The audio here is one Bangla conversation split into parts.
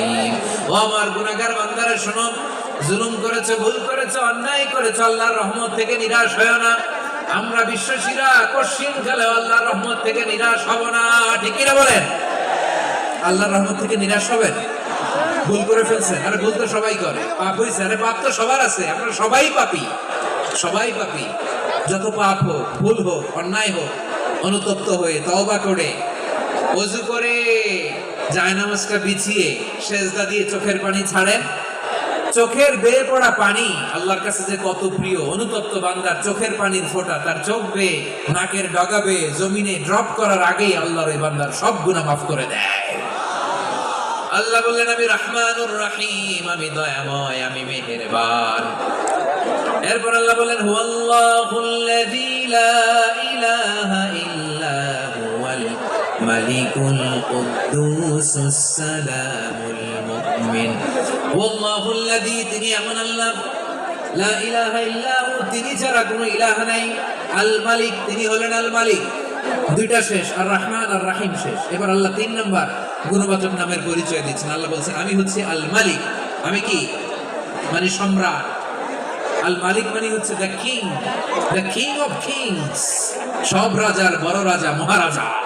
রহিম ও আমার গুনাহগার বান্দারা, শোনো, জুলুম করেছে, ভুল করেছে, অন্যায় করেছে, আল্লাহর রহমত থেকে নিরাশ হয় না। আমরা বিশ্বাসীরা কশিন কালে আল্লাহর রহমত থেকে নিরাশ হব না। ঠিকই না বলেন? আল্লাহর রহমত থেকে নিরাশ হবেন? ভুল করে ফেলছেন। আরে ভুল তো সবাই করে। পাপ হয়েছে আরে পাপ তো সবার আছে। আমরা সবাই পাপি। সবাই পাপি। যত পাপ হোক, ভুল হোক, অন্যায় হোক, অনুতপ্ত হয়ে তওবা করে অজু করে জায়নামাজটা বিছিয়ে সেজদা দিয়ে চোখের পানি ছাড়েন। চোখের বেয়ে পড়া পানি আল্লাহর কাছে যে কত প্রিয়, অনুতপ্ত বান্দার চোখের পানির ফোঁটা, তার চোখ বেয়ে নাকের ডগা বেয়ে জমিনে ড্রপ করার আগেই আল্লাহর ওই বান্দার সব গুনাহ মাফ করে দেয়। আল্লাহ বললেন, আমি রহমানুর রহিম, আমি দয়াময়, আমি মেহেরবান। এরপর আল্লাহ বললেন, হুয়াল্লাহুল্লাযী লা মালিকুল কুদ্দুসুস সালামুল মুমিন হুয়াল্লাহুল্লাযী তিনি এমন আল্লাহ। লা ইলাহা ইল্লা হু তিনি ছাড়া কোনো ইলাহ নাই। আল মালিক, তিনি মালিক। দুইটা শেষ, আর রহমান আর রাহিম শেষ। এবার আল্লাহ তিন নাম্বার গুণবাচক নামের পরিচয় দিচ্ছেন। আল্লাহ বলছেন, আমি হচ্ছে আল মালিক। আমি কি? মানে সম্রাট। আল মালিক মানে হচ্ছে the king the king of kings সব রাজার বড় রাজা, মহারাজা।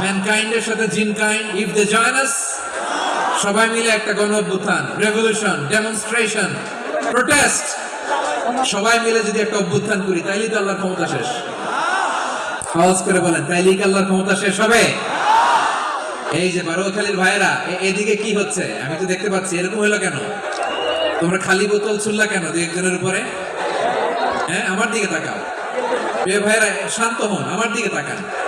ম্যানকাইন্ডের সাথে জিন kind if they join us সবাই মিলে একটা গণ অভ্যুত্থান রেভলিউশন ডেমনস্ট্রেশন প্রোটেস্ট সবাই মিলে যদি একটা অভ্যুত্থান করি তো আল্লাহর ক্ষমতা শেষ। করে বলেন কি আল্লাহর ক্ষমতা শেষ হবে? এই যে বারোখালীর ভাইয়েরা, এ- এদিকে কি হচ্ছে? আমি তো দেখতে পাচ্ছি, এরকম হলো কেন? তোমরা খালি বোতল ছুড়লা কেন দু একজনের উপরে? হ্যাঁ আমার দিকে তাকাও। ভাইরা শান্ত হন, আমার দিকে তাকান।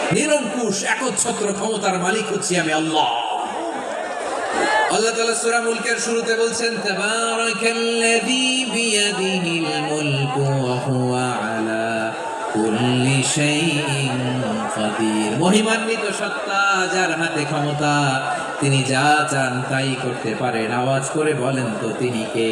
নিরঙ্কুশ, একচ্ছত্র ক্ষমতার মালিক হচ্ছি আমি আল্লাহ। আল্লাহ মুলকের শুরুতে বলছেন মহিমান্বিত সত্তা যার হাতে ক্ষমতা, তিনি যা চান তাই করতে পারেন। আওয়াজ করে বলেন তো তিনি কে?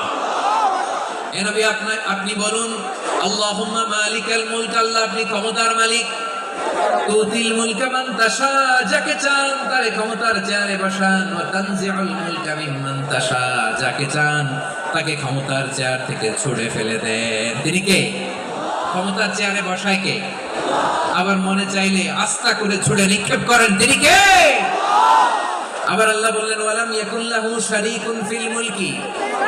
এ নবী আপনি আপনি বলুন, আল্লাহুম্মা মালিকাল মুলক, আল্লাহ আপনি ক্ষমতার মালিক। তুতিল মুলকা মান তাশা, যাকে চান তারে ক্ষমতার চেয়ারে বসান। ওয়া তানজিউল মুলকা মিম্মান তাশা, যাকে চান তাকে ক্ষমতার চেয়ার থেকে ছুড়ে ফেলে দেন। তিনি কে? ক্ষমতার চেয়ারে বসায় কে? আবার মনে চাইলে আস্থা করে ছুড়ে নিক্ষেপ করেন। তিনি কে? আবার আল্লাহ বললেন, ওয়ালাম ইয়াকুল্লাহু শারীকুন ফিল মুলকি।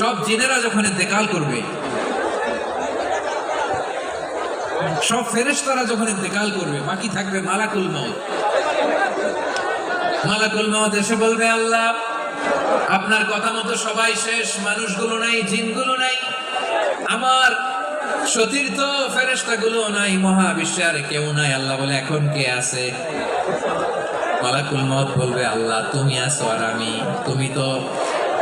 সব জিনেরা যখন ইন্তেকাল করবে, সব ফেরেশতারা যখন ইন্তেকাল করবে, বাকি থাকবে মালাকুল মউত। মালাকুল মউত এসে বলবে, আল্লাহ, আপনার কথা মতো সবাই শেষ, মানুষগুলো নাই, জিনগুলো নাই। আমার সতীর্থ ফেরেশতাগুলো নাই, মহাবিশ্বে আর কেউ নাই। আল্লাহ বলে, এখন কে আছে? মালাকুল মত বলবে, আল্লাহ, তুমি আছো আর আমি। তুমি তো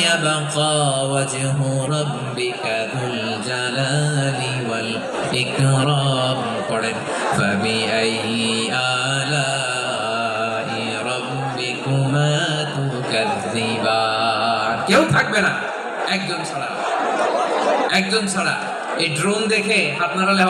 ইয়াবকা ওয়াজহু রাব্বিকা যুল জালালি ওয়াল ইকরাম। পড়েন ফাবিআইয়ি আলাই রাব্বিকুমা তুকাযযিবান কেউ থাকবে না। একজন ছাড়া। একজন ছাড়া। এই ড্রোন দেখে হাত নাড়ালে